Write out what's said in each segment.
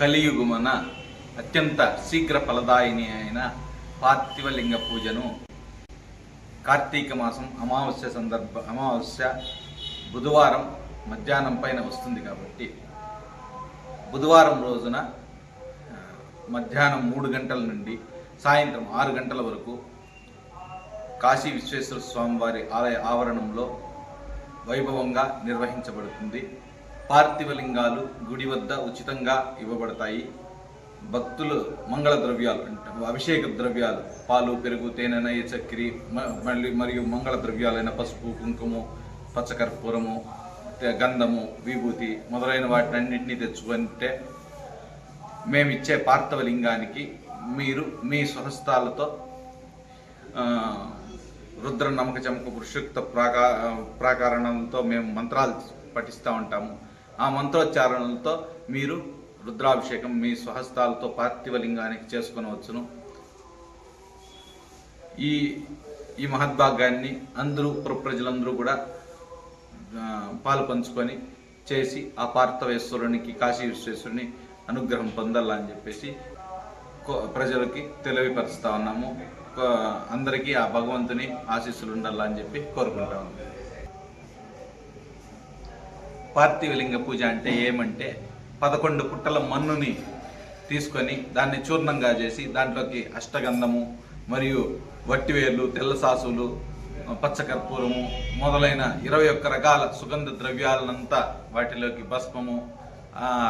కలియుగమున అత్యంత శీఘ్ర ఫలదాయిని అయిన పార్థివలింగ పూజను కార్తీక మాసం అమావాస్య సందర్భ అమావాస్య బుధవారం మధ్యాహ్నం పైన వస్తుంది కాబట్టి బుధవారం రోజున మధ్యాహ్నం మూడు గంటల నుండి సాయంత్రం ఆరు గంటల వరకు కాశీ విశ్వేశ్వర స్వామివారి ఆలయ ఆవరణంలో వైభవంగా నిర్వహించబడుతుంది. పార్థివలింగాలు గుడి వద్ద ఉచితంగా ఇవ్వబడతాయి. భక్తులు మంగళ ద్రవ్యాలు అంటే అభిషేక ద్రవ్యాలు పాలు పెరుగు తేనె నెయ్యి చక్కెర మ- మళ్ళీ మరియు మంగళ ద్రవ్యాలైన పసుపు కుంకుమ పచ్చకర్పూరము గంధము విభూతి మొదలైన వాటినన్నింటినీ తెచ్చుకుంటే మేమిచ్చే పార్థవలింగానికి మీరు మీ స్వహస్తాలతో రుద్ర నమ్మక చమక పురుషుక్త ప్రాకా ప్రాకారణంతో మేము మంత్రాలు పఠిస్తూ ఉంటాము. ఆ మంత్రోచ్చారణలతో మీరు రుద్రాభిషేకం మీ స్వహస్తాలతో పార్థివలింగానికి చేసుకొనవచ్చును. ఈ ఈ మహద్భాగ్యాన్ని అందరూ పుర ప్రజలందరూ కూడా పాలు పంచుకొని చేసి ఆ పార్థవేశ్వరునికి కాశీ విశ్వేశ్వరుని అనుగ్రహం పొందాలని చెప్పేసి కో- ప్రజలకి తెలియపరుస్తా ఉన్నాము. అందరికీ ఆ భగవంతుని ఆశీస్సులు ఉండాలని చెప్పి కోరుకుంటా ఉన్నాము. పార్థివలింగ పూజ అంటే ఏమంటే పదకొండు పుట్టల మన్నుని తీసుకొని దాన్ని చూర్ణంగా చేసి దాంట్లోకి అష్టగంధము మరియు వట్టివేర్లు తెల్ల సాసులు పచ్చకర్పూరము మొదలైన ఇరవై ఒక్క రకాల సుగంధ ద్రవ్యాలనంతా వాటిలోకి భస్మము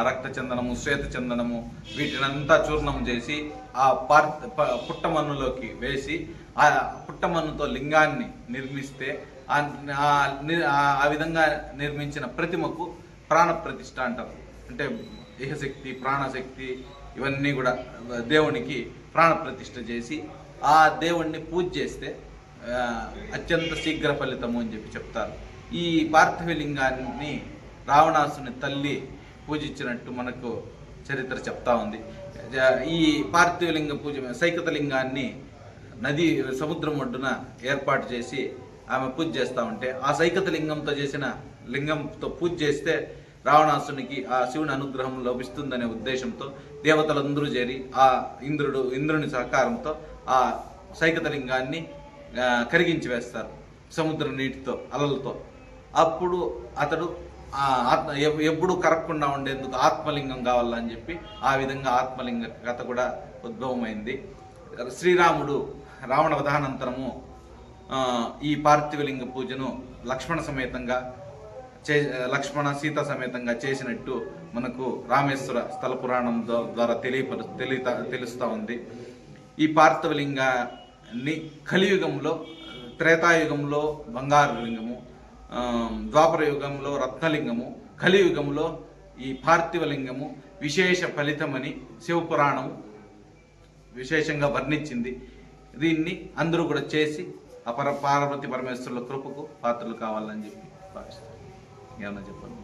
రక్తచందనము శ్వేతచందనము శ్వేత చందనము వీటినంతా చూర్ణం చేసి ఆ పార్ పుట్టమన్నులోకి వేసి ఆ పుట్టమన్నుతో లింగాన్ని నిర్మిస్తే ఆ విధంగా నిర్మించిన ప్రతిమకు ప్రాణప్రతిష్ఠ అంటారు. అంటే దేహశక్తి ప్రాణశక్తి ఇవన్నీ కూడా దేవునికి ప్రాణ ప్రతిష్ట చేసి ఆ దేవుణ్ణి పూజ చేస్తే అత్యంత శీఘ్ర ఫలితము అని చెప్పి చెప్తారు. ఈ పార్థివలింగాన్ని రావణాసుని తల్లి పూజించినట్టు మనకు చరిత్ర చెప్తా ఉంది. ఈ పార్థివలింగ పూజ సైకతలింగాన్ని నది సముద్రం ఒడ్డున ఏర్పాటు చేసి ఆమె పూజ చేస్తూ ఉంటే ఆ సైకత లింగంతో చేసిన లింగంతో పూజ చేస్తే రావణాసునికి ఆ శివుని అనుగ్రహం లభిస్తుందనే ఉద్దేశంతో దేవతలందరూ చేరి ఆ ఇంద్రుడు ఇంద్రుని సహకారంతో ఆ సైకత లింగాన్ని కరిగించి వేస్తారు సముద్ర నీటితో అలలతో. అప్పుడు అతడు ఆ ఆత్మ ఎప్పుడు కరగకుండా ఉండేందుకు ఆత్మలింగం కావాలని చెప్పి ఆ విధంగా ఆత్మలింగ కథ కూడా ఉద్భవమైంది. శ్రీరాముడు రావణ వధానంతరము ఈ పార్థివలింగ పూజను లక్ష్మణ సమేతంగా చే లక్ష్మణ సీత సమేతంగా చేసినట్టు మనకు రామేశ్వర స్థల పురాణం ద్వారా తెలియపరు తెలియ తెలుస్తూ ఉంది. ఈ పార్థివలింగాన్ని కలియుగంలో త్రేతాయుగంలో బంగారు లింగము ద్వాపర యుగంలో రత్నలింగము కలియుగంలో ఈ పార్థివలింగము విశేష ఫలితమని శివపురాణము విశేషంగా వర్ణించింది. దీన్ని అందరూ కూడా చేసి అపర పార్వతి పరమేశ్వరుల కృపకు పాత్రలు కావాలని చెప్పి భావిస్తారు ఏమన్నా చెప్పండి.